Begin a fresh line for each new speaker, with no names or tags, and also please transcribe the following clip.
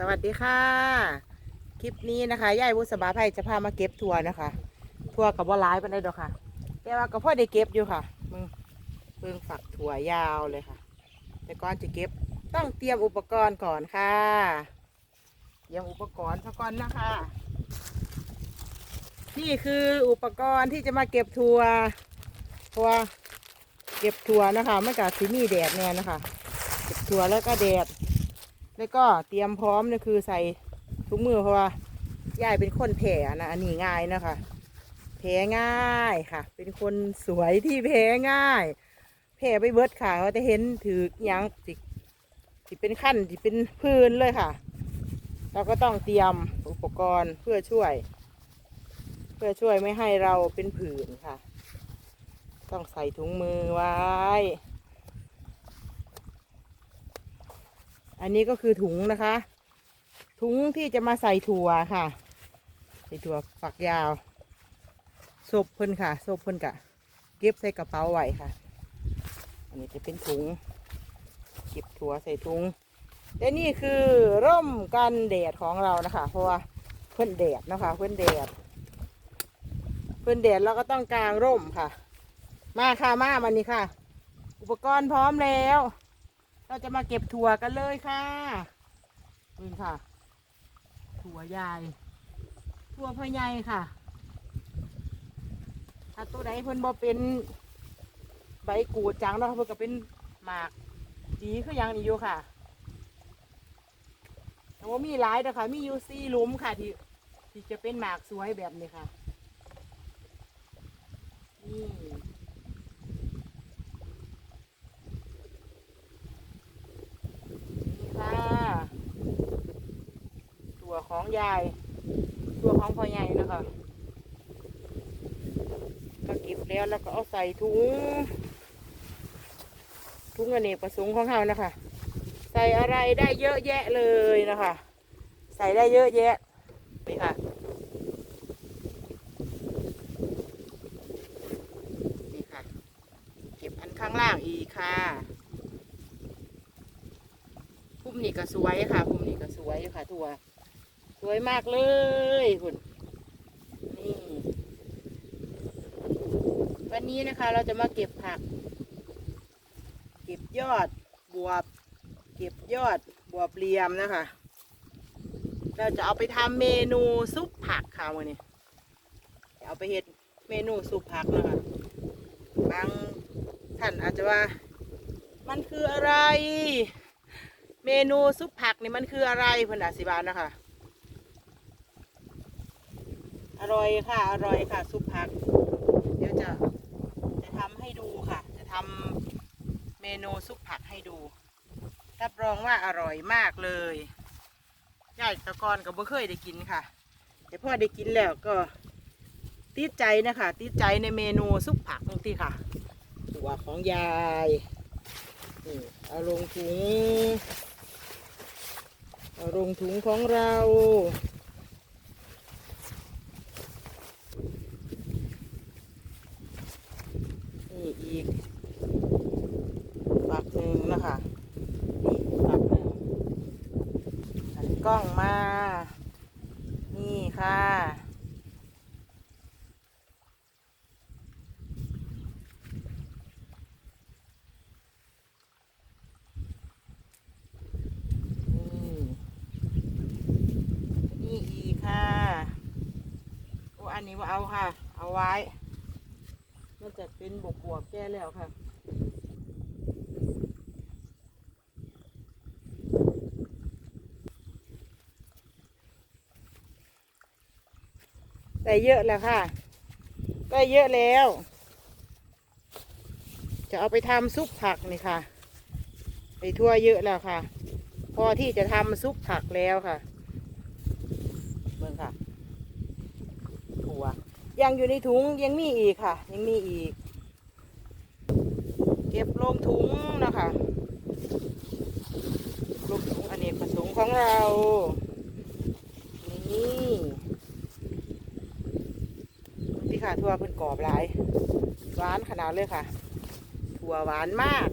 สวัสดีค่ะ คลิปนี้นะคะยายบุษบาไพจะพามาเก็บถั่วนะคะถั่วกับว่าร้ายปานใดดอกค่ะ แต่ว่าก็พ่อได้เก็บอยู่ค่ะมึงเพิ่งฝักถั่วยาวเลยค่ะ แต่ก่อนจะเก็บต้องเตรียมอุปกรณ์ก่อนค่ะ เตรียมอุปกรณ์ซะก่อนนะคะ นี่คืออุปกรณ์ที่จะมาเก็บถั่วถั่วเก็บถั่วนะคะไม่กับสีมีแดดเนี่ยนะคะ เก็บถั่วแล้วก็แดด แล้วก็เตรียมพร้อมเนี่ยคือใส่ถุงมือเพราะว่ายายเป็นคนแผลนะอันนี้ง่ายนะคะแผลง่ายค่ะ เป็นคนสวยที่แผลง่าย แผลไปเบิดค่ะเขาจะเห็นถือยังสิสิเป็นขั้นสิเป็นพื้นเลยค่ะ เราก็ต้องเตรียมอุปกรณ์เพื่อช่วย เพื่อช่วยไม่ให้เราเป็นผื่นค่ะ ต้องใส่ถุงมือไว้ อันนี้ก็คือถุงนะคะ ถุงที่จะมาใส่ถั่วค่ะ ใส่ถั่วฝักยาวศพเพิ่นค่ะศพเพิ่นกะ เก็บใส่กระเป๋าไว้ค่ะ อันนี้จะเป็นถุง เก็บถั่วใส่ถุงและนี่คือร่มกันแดดของเรานะคะ เพราะว่าเพิ่นแดดนะคะเพิ่นแดด เพิ่นแดดเราก็ต้องกางร่มค่ะ มาค่ะมามันนี่ค่ะ อุปกรณ์พร้อมแล้ว เราจะมาเก็บถั่วกันเลยค่ะนี่ค่ะ ถั่วยาย ถั่วพ่อใหญ่ค่ะ ถ้าตัวไหนเพิ่นบ่เป็นใบกูดจังเนาะเพิ่นก็เป็นหมากดีคือหยังนี่อยู่ค่ะแต่ว่ามีหลายนะคะมีอยู่สี่ลุมค่ะที่ที่จะเป็นหมากสวยแบบนี้ค่ะ นี่ นี่ค่ะตั วของยายตัวของพ่อใหญ่นะคะก็เก็บแล้วแล้วก็เอาใส่ถุงถุงอเนกประสงค์ของเขานะคะ ใส่อะไรได้เยอะแยะเลยนะคะ ใส่ได้เยอะแยะนี่ค่ะนี่ค่ะ เก็บอันข้างล่างอีกค่ะพุ่มนี่ก็สวยค่ะพุ่มนี่ก็สวยค่ะทัว สวยมากเลยคุณนี่วันนี้นะคะเราจะมาเก็บผัก เก็บยอดบวบ เก็บยอดบวบเรียมนะคะ เราจะเอาไปทำเมนูซุปผักค่ะวันนี้จะเอาไปเฮ็ดเมนูซุปผักนะคะบางท่านอาจจะว่า มันคืออะไร เมนูซุปผักนี่มันคืออะไรเพื่อนอาสิบานนะคะ อร่อยค่ะ อร่อยค่ะ ซุปผัก เดี๋ยวจะจะทำให้ดูค่ะ จะทำเมนูซุปผักให้ดู รับรองว่าอร่อยมากเลยยายตะกอนกับบ่เคยได้กินค่ะ แต่พ่อได้กินแล้วก็ติดใจนะคะติดใจในเมนูซุปผักนี่ค่ะ ตัวของยายนี่เอาลงถุงเอาลงถุงของเรา นี่อีกฝักหนึ่งนะคะ นี่ฝักหนึ่งหัน กล้องมา นี่ค่ะ นี่นี่อีค่ะโอ้อันนี้ว่าเอาค่ะ เอาไว้ มันจะเป็นบวกบวกแก้แล้วค่ะ ได้เยอะแล้วค่ะ ได้เยอะแล้ว จะเอาไปทำซุปผักนี่ค่ะ ไปทั่วเยอะแล้วค่ะ พอที่จะทำซุปผักแล้วค่ะเบิ่งค่ะถั่วยังอยู่ในถุงยังมีอีกค่ะ ยังมีอีก เก็บลงถุงนะคะลงถุงอเนกประสงค์ของเรา นี่นี่ ค่ะทั่วเพิ่นกรอบหลาย หวานขนาดเลยค่ะ ถั่วหวานมาก